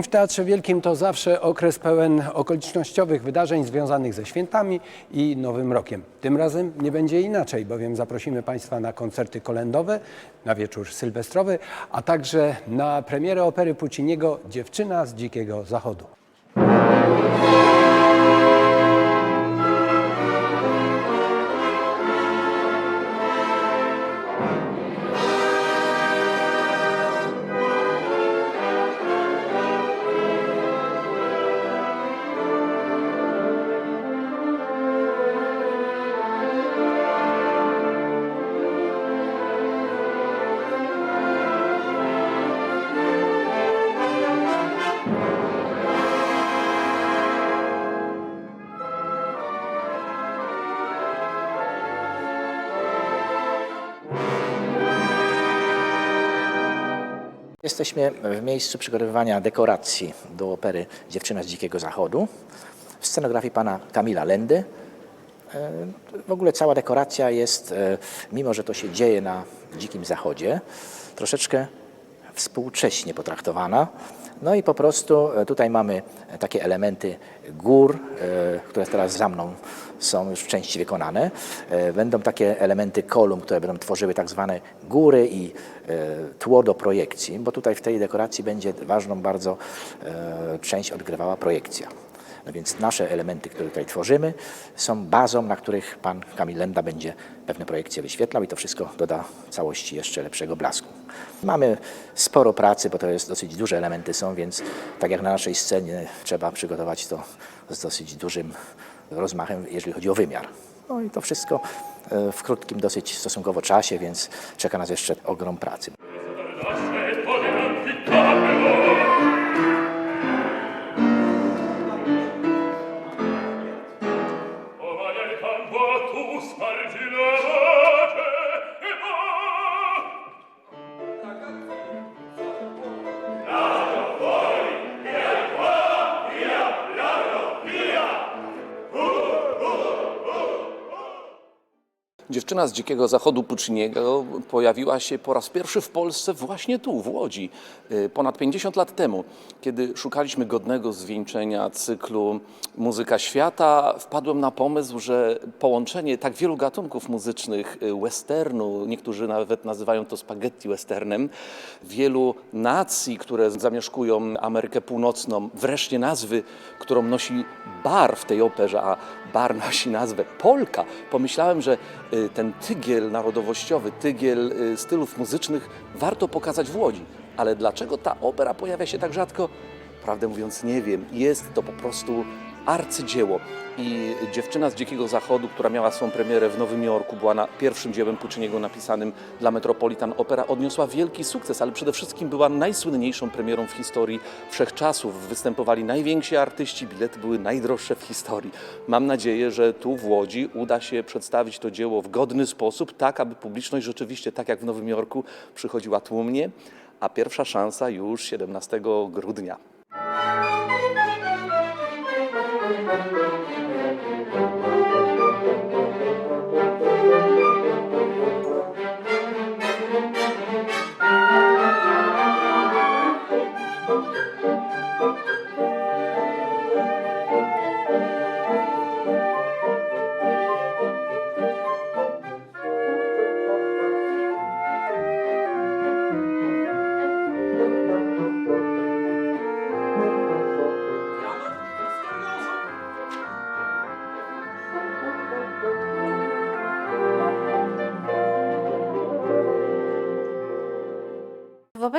Grudzień w Teatrze Wielkim to zawsze okres pełen okolicznościowych wydarzeń związanych ze świętami i Nowym Rokiem. Tym razem nie będzie inaczej, bowiem zaprosimy Państwa na koncerty kolędowe, na wieczór sylwestrowy, a także na premierę opery Pucciniego Dziewczyna z Dzikiego Zachodu. Jesteśmy w miejscu przygotowywania dekoracji do opery Dziewczyna z Dzikiego Zachodu w scenografii pana Kamila Lendy. E, W ogóle cała dekoracja jest, e, mimo że to się dzieje na Dzikim Zachodzie, troszeczkę współcześnie potraktowana. No i po prostu e, tutaj mamy takie elementy gór, e, które teraz za mną są już w części wykonane. E, Będą takie elementy kolumn, które będą tworzyły tak zwane góry i e, tło do projekcji, bo tutaj w tej dekoracji będzie ważną bardzo e, część odgrywała projekcja. No więc nasze elementy, które tutaj tworzymy, są bazą, na których pan Kamil Lenda będzie pewne projekcje wyświetlał i to wszystko doda całości jeszcze lepszego blasku. Mamy sporo pracy, bo to jest dosyć duże elementy są, więc tak jak na naszej scenie trzeba przygotować to z dosyć dużym rozmachem, jeżeli chodzi o wymiar. No i to wszystko e, w krótkim dosyć stosunkowo czasie, więc czeka nas jeszcze ogrom pracy. Dziewczyna z Dzikiego Zachodu Pucciniego pojawiła się po raz pierwszy w Polsce właśnie tu, w Łodzi, y, ponad 50 lat temu. Kiedy szukaliśmy godnego zwieńczenia cyklu Muzyka Świata, wpadłem na pomysł, że połączenie tak wielu gatunków muzycznych, y, westernu, niektórzy nawet nazywają to spaghetti westernem, wielu nacji, które zamieszkują Amerykę Północną, wreszcie nazwy, którą nosi bar w tej operze, a bar nosi nazwę Polka. Pomyślałem, że ten tygiel narodowościowy, tygiel y, stylów muzycznych warto pokazać w Łodzi. Ale dlaczego ta opera pojawia się tak rzadko? Prawdę mówiąc, nie wiem. Jest to po prostu arcydzieło. I Dziewczyna z Dzikiego Zachodu, która miała swą premierę w Nowym Jorku, była na pierwszym dziełem Pucciniego napisanym dla Metropolitan Opera, odniosła wielki sukces, ale przede wszystkim była najsłynniejszą premierą w historii wszechczasów. Występowali najwięksi artyści, bilety były najdroższe w historii. Mam nadzieję, że tu w Łodzi uda się przedstawić to dzieło w godny sposób, tak aby publiczność rzeczywiście, tak jak w Nowym Jorku, przychodziła tłumnie, a pierwsza szansa już 17 grudnia. W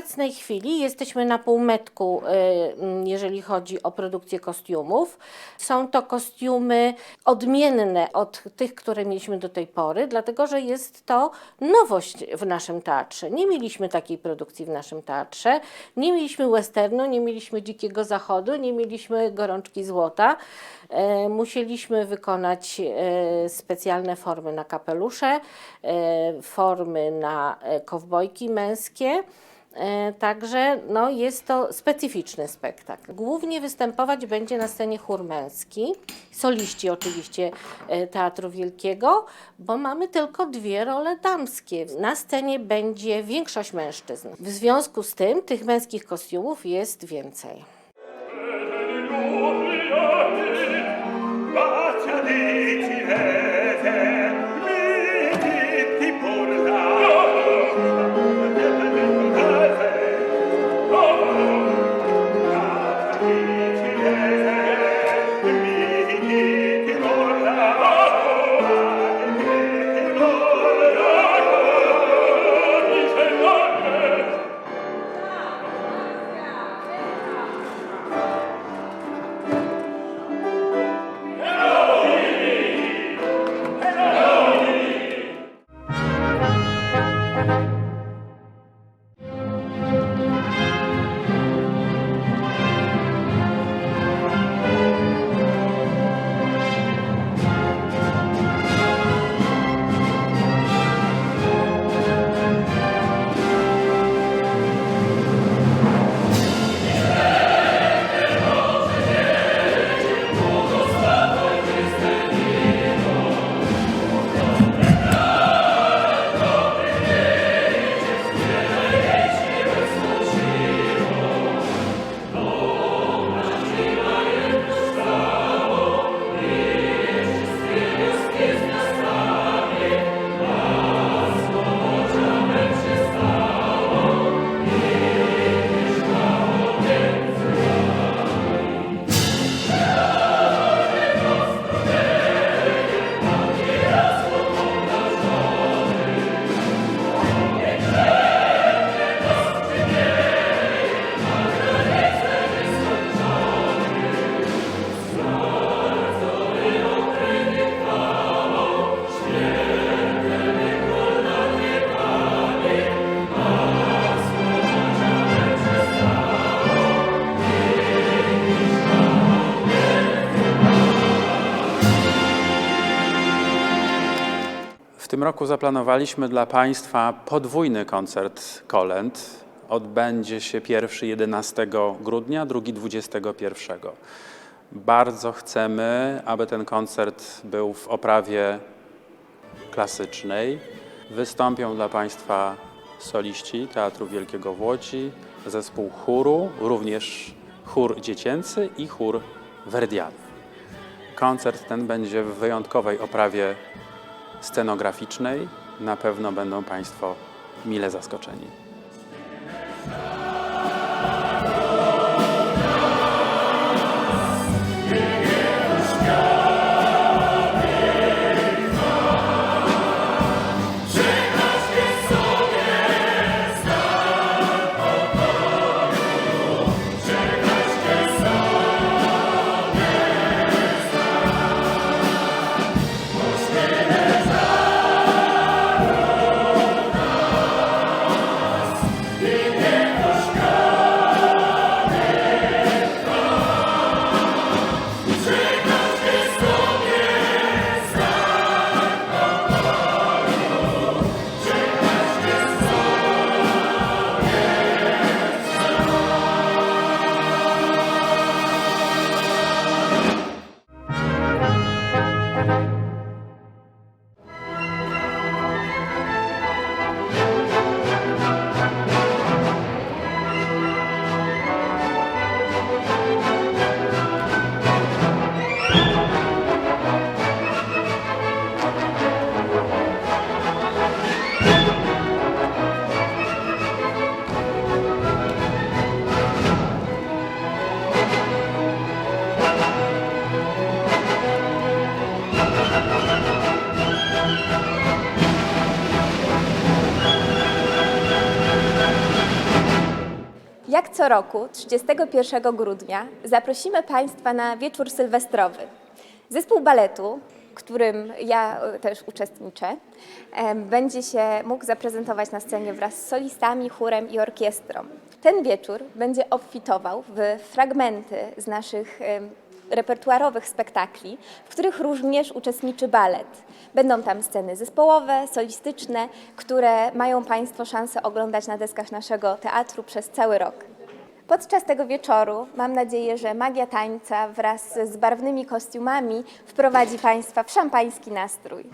obecnej chwili jesteśmy na półmetku, y, mm, jeżeli chodzi o produkcję kostiumów. Są to kostiumy odmienne od tych, które mieliśmy do tej pory, dlatego że jest to nowość w naszym teatrze. Nie mieliśmy takiej produkcji w naszym teatrze. Nie mieliśmy westernu, nie mieliśmy dzikiego zachodu, nie mieliśmy gorączki złota. E, Musieliśmy wykonać e, specjalne formy na kapelusze, formy na e, kowbojki męskie. E, Także no, jest to specyficzny spektakl. Głównie występować będzie na scenie chór męski, soliści oczywiście e, Teatru Wielkiego, bo mamy tylko dwie role damskie. Na scenie będzie większość mężczyzn. W związku z tym tych męskich kostiumów jest więcej. Tym roku zaplanowaliśmy dla Państwa podwójny koncert kolęd. Odbędzie się pierwszy 11 grudnia, drugi 21. Bardzo chcemy, aby ten koncert był w oprawie klasycznej. Wystąpią dla Państwa soliści Teatru Wielkiego w Łodzi, zespół chóru, również chór dziecięcy i chór werdiany. Koncert ten będzie w wyjątkowej oprawie scenograficznej. Na pewno będą Państwo mile zaskoczeni. Co roku, 31 grudnia, zaprosimy Państwa na wieczór sylwestrowy. Zespół baletu, w którym ja e, też uczestniczę, będzie się mógł zaprezentować na scenie wraz z solistami, chórem i orkiestrą. Ten wieczór będzie obfitował w fragmenty z naszych repertuarowych spektakli, w których również uczestniczy balet. Będą tam sceny zespołowe, solistyczne, które mają Państwo szansę oglądać na deskach naszego teatru przez cały rok. Podczas tego wieczoru mam nadzieję, że magia tańca wraz z barwnymi kostiumami wprowadzi Państwa w szampański nastrój.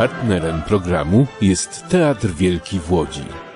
Partnerem programu jest Teatr Wielki w Łodzi.